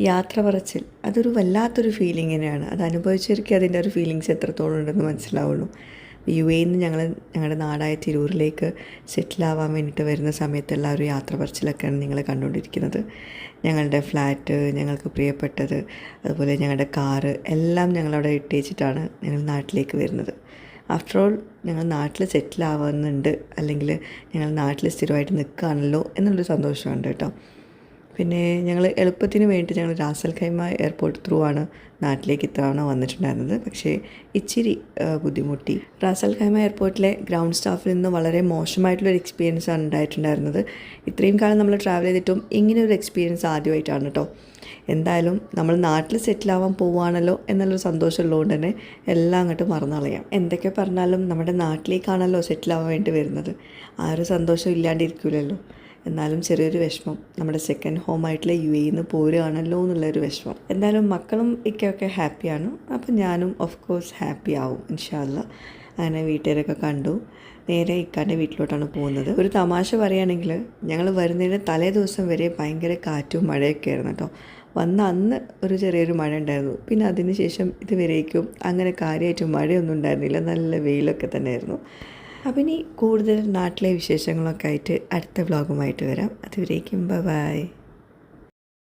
യാത്ര പറച്ചിൽ. അതൊരു വല്ലാത്തൊരു ഫീലിംഗ് തന്നെയാണ്. അത് അനുഭവിച്ചവർക്ക് അതിന്റെ ഒരു ഫീലിങ്സ് എത്രത്തോളം ഉണ്ടെന്ന് മനസ്സിലാവുള്ളൂ. യു എയിൽ നിന്ന് ഞങ്ങൾ ഞങ്ങളുടെ നാടായ തിരൂരിലേക്ക് സെറ്റിലാവാൻ വേണ്ടിയിട്ട് വരുന്ന സമയത്തുള്ള ഒരു യാത്ര പറച്ചിലൊക്കെയാണ് നിങ്ങൾ കണ്ടുകൊണ്ടിരിക്കുന്നത് ഞങ്ങളുടെ ഫ്ലാറ്റ് ഞങ്ങൾക്ക് പ്രിയപ്പെട്ടത് അതുപോലെ ഞങ്ങളുടെ കാറ് എല്ലാം ഞങ്ങളവിടെ ഇട്ടേച്ചിട്ടാണ് ഞങ്ങൾ നാട്ടിലേക്ക് വരുന്നത്. ആഫ്റ്റർ ഓൾ ഞങ്ങൾ നാട്ടിൽ സെറ്റിൽ ആവുന്നുണ്ട്. അല്ലെങ്കിൽ ഞങ്ങൾ നാട്ടിൽ സ്ഥിരമായിട്ട് നിൽക്കുകയാണല്ലോ എന്നുള്ളൊരു സന്തോഷമുണ്ട് കേട്ടോ. പിന്നെ ഞങ്ങൾ എളുപ്പത്തിന് വേണ്ടി ഞങ്ങൾ റാസൽ ഖൈമ എയർപോർട്ട് ത്രൂ ആണ് നാട്ടിലേക്ക് ഇത്തവണ വന്നിട്ടുണ്ടായിരുന്നത്. പക്ഷേ ഇച്ചിരി ബുദ്ധിമുട്ടി. റാസൽ ഖൈമ എയർപോർട്ടിലെ ഗ്രൗണ്ട് സ്റ്റാഫിൽ നിന്ന് വളരെ മോശമായിട്ടുള്ളൊരു എക്സ്പീരിയൻസ് ആണ് ഉണ്ടായിട്ടുണ്ടായിരുന്നത്. ഇത്രയും കാലം നമ്മൾ ട്രാവൽ ചെയ്തിട്ടും ഇങ്ങനെ ഒരു എക്സ്പീരിയൻസ് ആദ്യമായിട്ടാണ് കേട്ടോ എന്തായാലും നമ്മൾ നാട്ടിൽ സെറ്റിലാവാൻ പോവുകയാണല്ലോ എന്നുള്ളൊരു സന്തോഷമുള്ളതുകൊണ്ട് തന്നെ എല്ലാം അങ്ങോട്ട് മറന്നളയാം. എന്തൊക്കെ പറഞ്ഞാലും നമ്മുടെ നാട്ടിലേക്കാണല്ലോ സെറ്റിലാവാൻ വേണ്ടി വരുന്നത്. ആ ഒരു സന്തോഷം ഇല്ലാണ്ടിരിക്കില്ലല്ലോ എന്നാലും ചെറിയൊരു വിഷമം. നമ്മുടെ സെക്കൻഡ് ഹോം ആയിട്ടുള്ള യു എയിൽ നിന്ന് പോരുകയാണല്ലോ എന്നുള്ളൊരു വിഷമം. എന്തായാലും മക്കളും ഇക്കൊക്കെ ഹാപ്പിയാണ് അപ്പം ഞാനും ഓഫ് കോഴ്സ് ഹാപ്പി ആവും ഇൻഷാല്ല അങ്ങനെ വീട്ടുകാരൊക്കെ കണ്ടു. നേരെ ഇക്കാന്റെ വീട്ടിലോട്ടാണ് പോകുന്നത്. ഒരു തമാശ പറയുകയാണെങ്കിൽ ഞങ്ങൾ വരുന്നതിന് തലേ ദിവസം വരെ ഭയങ്കര കാറ്റും മഴയൊക്കെ ആയിരുന്നു കേട്ടോ. വന്ന അന്ന് ഒരു ചെറിയൊരു മഴ ഉണ്ടായിരുന്നു. പിന്നെ അതിന് ശേഷം ഇതുവരേക്കും അങ്ങനെ കാര്യമായിട്ട് മഴയൊന്നും ഉണ്ടായിരുന്നില്ല. നല്ല വെയിലൊക്കെ തന്നെയായിരുന്നു. അപ്പം ഇനി കൂടുതൽ നാട്ടിലെ വിശേഷങ്ങളൊക്കെ ആയിട്ട് അടുത്ത വ്ളോഗുമായിട്ട് വരാം. അതുവരേക്കും ബൈ